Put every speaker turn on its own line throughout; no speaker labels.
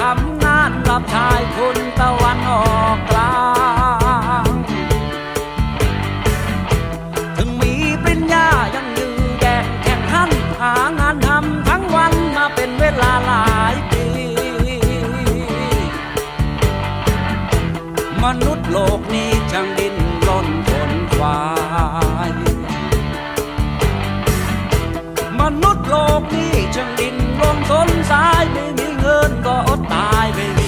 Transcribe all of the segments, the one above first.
ทำงานรับชายคุณตะวันออกกลางถึงมีปริญญายังยืนแก่งแข่งขันหางานทำทั้งวันมาเป็นเวลาหลายปี มนุษย์โลกนี้ โลกนี้ช่งดินรนสนสายไม่มีเงินก็อดตายไม่มี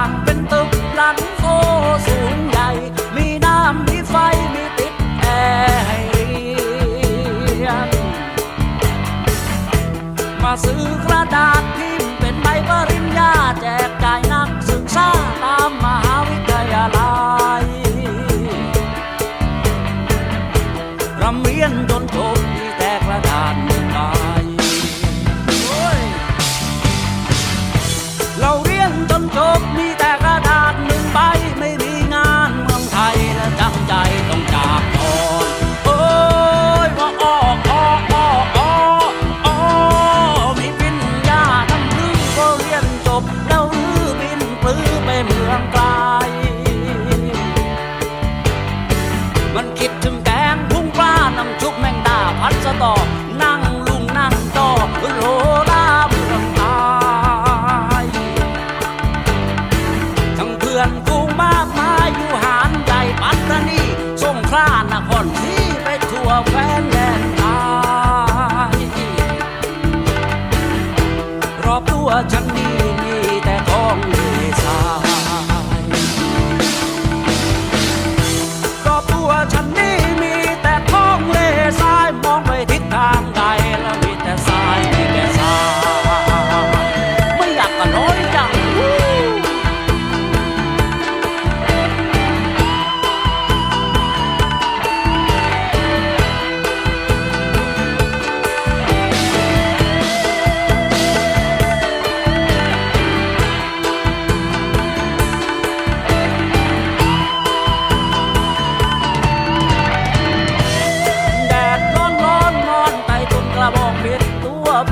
างเป็นตึกหลังโตสูงใหญ่ มีน้ำมีไฟมีติดแอร์ให้เรียนมาซื้อคร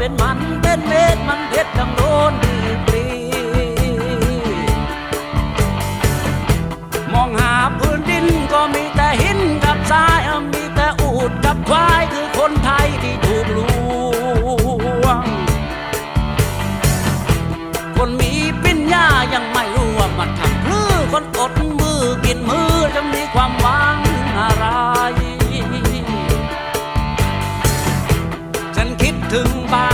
เป็นมันเป็นเม็ดมันเพชรดังโดนดีปรีมองหาพื้นดินก็มีแต่หินกับทรายมีแต่อูดกับควายคือคนไทยที่ถูกลวง คนมีปัญญายังไม่รู้ว่ามันทำเพื่อคนอดมือกินมือจะมีความหวังอะไรถึงบ้าน